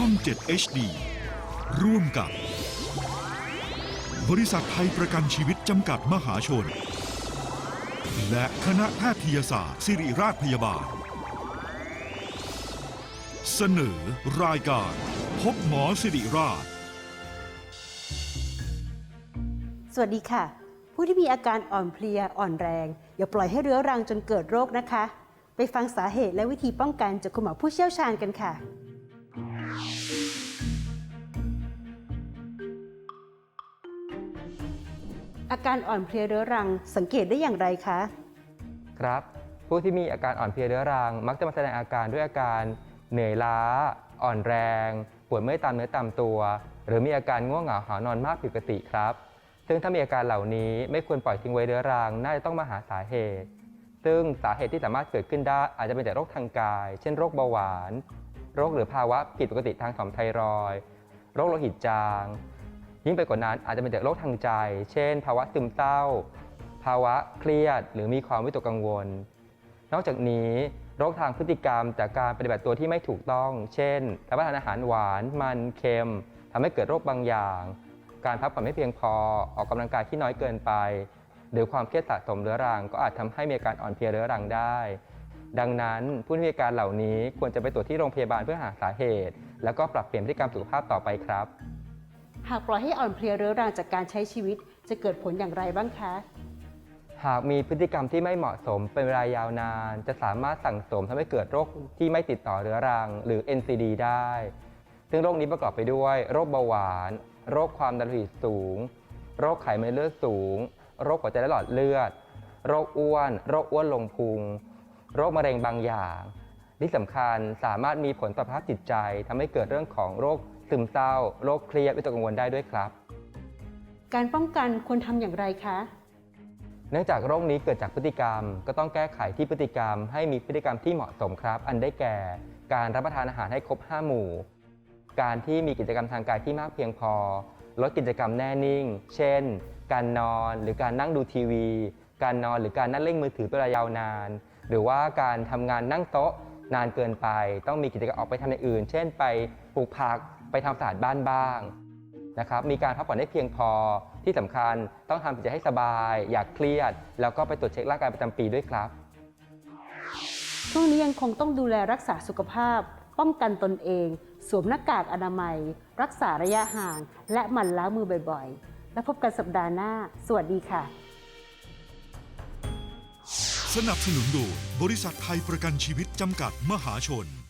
ช่อง 7 HD ร่วมกับ บริษัทไทยประกันชีวิตจำกัดมหาชน และคณะแพทยศาสตร์ ศิริราชพยาบาล เสนอรายการ พบหมอสิริราช สวัสดีค่ะ ผู้ที่มีอาการอ่อนเพลียอ่อนแรง อย่าปล่อยให้เรื้อรังจนเกิดโรคนะคะ ไปฟังสาเหตุและวิธีป้องกันจากคุณหมอผู้เชี่ยวชาญกันค่ะ อาการอ่อนเพลียเรื้อรังสังเกตได้อย่างไรคะ ครับ ผู้ที่มีอาการอ่อนเพลียเรื้อรัง มักจะมาแสดงอาการด้วยอาการเหนื่อยล้า อ่อนแรง ปวดเมื่อยตามเนื้อตามตัว หรือมีอาการง่วงเหงาหานอนมากผิดปกติครับ ซึ่งถ้ามีอาการเหล่านี้ไม่ควรปล่อยทิ้งไว้เรื้อรังน่าจะต้องมาหาสาเหตุ ซึ่งสาเหตุที่สามารถเกิดขึ้นได้อาจจะเป็นจากโรคทางกาย เช่นโรคเบาหวาน โรคหรือภาวะผิดปกติทางต่อมไทรอยโรคโลหิตจาง ยิ่งไปกว่านั้นอาจจะเป็นจากโรคทางใจ เช่น ภาวะซึมเศร้า ภาวะเครียด หรือมีความวิตกกังวล นอกจากนี้โรคทางพฤติกรรมจากการปฏิบัติตัวที่ไม่ถูกต้อง เช่นรับประทานอาหารหวาน มันเค็มทำให้เกิดโรคบางอย่าง การพักผ่อนไม่เพียงพอ ออกกำลังกายที่น้อยเกินไป หรือความเครียดสะสมเรื้อรัง ก็อาจทำให้มีอาการอ่อนเพลียเรื้อรังได้ ดังนั้นผู้ที่มีอาการเหล่านี้ควรจะไปตรวจที่โรงพยาบาลเพื่อหาสาเหตุ แล้วก็ปรับเปลี่ยนพฤติกรรมสุขภาพต่อไปครับ หากปล่อยให้อ่อนเพลียเรื้อรังจากการใช้ชีวิต จะเกิดผลอย่างไรบ้างคะ หากมีพฤติกรรมที่ไม่เหมาะสมเป็นเวลายาวนาน จะสามารถสั่งสมทำให้เกิดโรคที่ไม่ติดต่อเรื้อรัง หรือ NCD ได้ ซึ่งโรคนี้ประกอบไปด้วย โรคเบาหวาน โรคความดันโลหิตสูง โรคไขมันในเลือดสูง โรคหัวใจและหลอดเลือด โรคอ้วน โรคอ้วนลงพุง โรคมะเร็งบางอย่างที่สำคัญสามารถมีผลต่อสภาพจิตใจทำให้เกิดเรื่องของโรคซึมเศร้า โรคเครียดวิตกกังวลได้ด้วยครับ การป้องกันควรทำอย่างไรคะ เนื่องจากโรคนี้เกิดจากพฤติกรรม ก็ต้องแก้ไขที่พฤติกรรม ให้มีพฤติกรรมที่เหมาะสมครับ อันได้แก่ การรับประทานอาหารให้ครบ 5 หมู่ การที่มีกิจกรรมทางกายที่มากเพียงพอ ลดกิจกรรมแน่นิ่ง เช่น การนอนหรือการนั่งดูทีวี การนอนหรือการนั่งเล่นมือถือเป็นเวลายาวนาน หรือว่าการทำงานนั่งโต๊ะนานเกินไป ต้องมีกิจกรรมออกไปทำอย่างอื่น เช่น ไปปลูกผักไปทำสะอาดบ้านบ้างนะครับมีการพักผ่อนให้เพียงพอที่สำคัญต้องทำจิตใจให้สบาย อยากเครียด แล้วก็ไปตรวจเช็คร่างกายประจำปีด้วยครับ ช่วงนี้ยังคงต้องดูแลรักษาสุขภาพ ป้องกันตนเอง สวมหน้ากากอนามัย รักษาระยะห่าง และหมั่นล้างมือบ่อยๆ แล้วพบกันสัปดาห์หน้า สวัสดีค่ะ สนับสนุนโดยบริษัทไทยประกันชีวิตจำกัดมหาชน